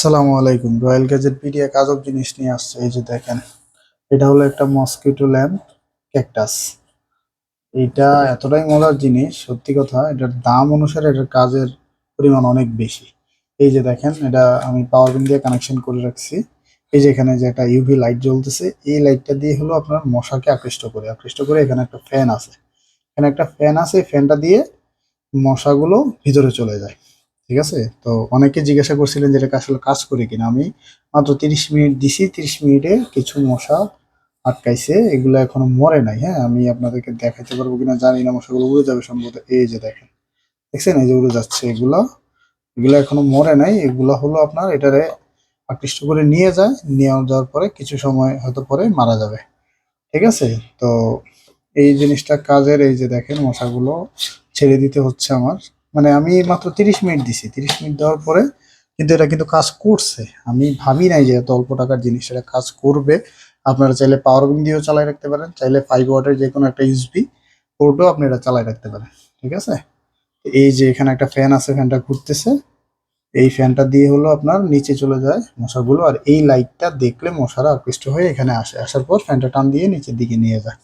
আসসালামু আলাইকুম। Royal gadget BD এক আজব জিনিস নিয়ে আসছে, এই যে দেখেন। এটা হলো একটা মসকিটো ল্যাম্প ক্যাকটাস এটা এতটাই মজার জিনিস, সত্যি কথা, এটার দাম অনুসারে এটার কাজের পরিমাণ অনেক বেশি। এই যে দেখেন, এটা আমি পাওয়ার বিন দিয়ে কানেকশন করে রাখছি। এই যে এখানে যে একটা ইউভি লাইট জ্বলতেছে, এই লাইটটা দিয়ে হলো আপনার মশাকে আকৃষ্ট করে। আকৃষ্ট করে এখানে একটা ফ্যান আছে। এখানে একটা ফ্যান আছে ফ্যানটা দিয়ে মশাগুলো ভিতরে চলে যায়। ঠিক আছে? তো অনেকে জিজ্ঞাসা করছিলেন যে এটা আসলে কাজ করে কিনা। আমি মাত্র তিরিশ মিনিট দিছি, তিরিশ মিনিটে কিছু মশা আটকাইছে, এগুলো এখনও মরে নাই হ্যাঁ? আমি আপনাদেরকে দেখাইতে পারব কিনা জানি না, মশাগুলো উড়ে যাবে সম্ভবত। এই যে দেখেন, দেখছেন? এই যে উড়ে যাচ্ছে এগুলো। এগুলো এখনও মরে নাই, এগুলো হলো আপনার এটারে আকৃষ্ট করে নিয়ে যায়, নিয়ে যাওয়ার পরে কিছু সময় হয়তো পরে মারা যাবে। ঠিক আছে? তো এই জিনিসটা কাজের, এই যে দেখেন, মশাগুলো ছেড়ে দিতে হচ্ছে আমার। মানে আমি মাত্র তিরিশ মিনিট দিছি। তিরিশ মিনিট দেওয়ার পরে কিন্তু এটা কিন্তু কাজ করছে। আমি ভাবি নাই যে এত অল্প টাকার জিনিস এটা কাজ করবে। আপনারা চাইলে পাওয়ার ব্যাংক দিয়েও চালাই রাখতে পারেন, চাইলে ফাইভ ওয়াটের যে কোনো একটা ইউসবি পোর্টও আপনি এটা চালাই রাখতে পারেন, ঠিক আছে? এই যে এখানে একটা ফ্যান আছে ফ্যানটা ঘুরতেছে। এই ফ্যানটা দিয়ে হলো আপনার নিচে চলে যায় মশাগুলো, আর এই লাইটটা দেখলে মশারা আকৃষ্ট হয়ে এখানে আসে। আসার পর ফ্যানটা টান দিয়ে নিচের দিকে নিয়ে যায়।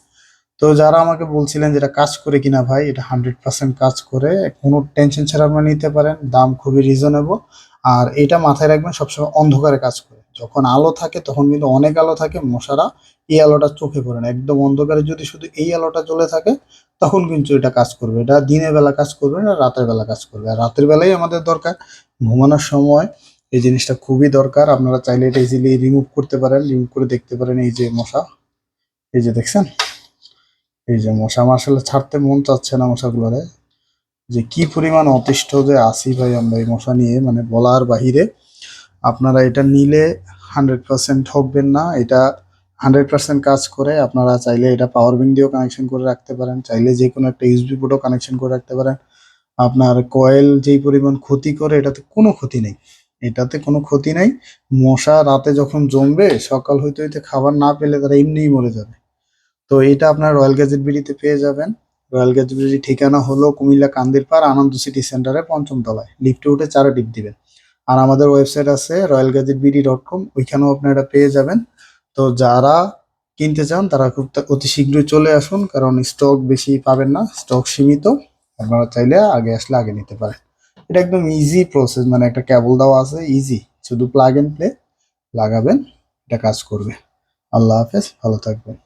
তো যারা আমাকে বলছিলেন যেটা কাজ করে কিনা ভাই, এটা হান্ড্রেড পার্সেন্ট কাজ করে, কোনো টেনশন ছাড়া আপনারা নিতে পারেন, দাম খুবই রিজনেবল আর এটা মাথায় রাখবেন, সবসময় অন্ধকারে কাজ করে। যখন আলো থাকে, তখন কিন্তু অনেক আলো থাকে, মশারা এই আলোটা চোখে পড়ে না। একদম অন্ধকারে যদি শুধু এই আলোটা চলে থাকে, তখন কিন্তু এটা কাজ করবে। এটা দিনের বেলা কাজ করবে না, রাতের বেলা কাজ করবে। আর রাতের বেলাই আমাদের দরকার ঘুমানোর সময়। এই জিনিসটা খুবই দরকার। আপনারা চাইলে এটা ইজিলি রিমুভ করতে পারেন রিমুভ করে দেখতে পারেন এই যে মশা। এই যে দেখছেন? এই যে মশা, আমার ছাড়তে মন চাচ্ছে না মশাগুলোরে। যে কি পরিমাণ অতিষ্ঠ যে আসি ভাই আমরা এই মশা নিয়ে মানে বলার বাহিরে। আপনারা এটা নিলে হান্ড্রেড পার্সেন্ট ঠকবেন না। এটা হান্ড্রেড পার্সেন্ট কাজ করে আপনারা চাইলে এটা পাওয়ার ব্যাংক দিয়েও কানেকশন করে রাখতে পারেন। চাইলে যে কোনো একটা ইউসবি পোর্টও কানেকশন করে রাখতে পারেন। আপনার কয়েল যেই পরিমাণ ক্ষতি করে, এটাতে কোনো ক্ষতি নেই। এটাতে কোনো ক্ষতি নাই। মশা রাতে যখন জমবে, সকাল হইতে হইতে খাবার না পেলে তারা এমনিই মরে যাবে। তো এটা আপনার রয়্যাল গ্যাজেট বিডিতে পেয়ে যাবেন। রয়্যাল গ্যাজেট বিডির ঠিকানা হলো কুমিল্লা কান্দির পাড়, আনন্দ সিটি সেন্টারে পঞ্চম তলায়। লিফটে উঠে চারে টিপ দিবেন। আর আমাদের ওয়েবসাইট আছে royal gadget BD dot com, ওইখানেও আপনারা পেয়ে যাবেন। তো যারা কিনতে চান, তারা খুব অতি শীঘ্রই চলে আসুন, কারণ স্টক বেশি পাবেন না স্টক সীমিত। আপনারা চাইলে আগে আসলে আগে নিতে পারেন। এটা একদম ইজি প্রসেস মানে একটা কেবল দেওয়া আছে ইজি শুধু প্লাগ এন্ড প্লে লাগাবেন, এটা কাজ করবে। আল্লাহ হাফেজ, ভালো থাকবেন।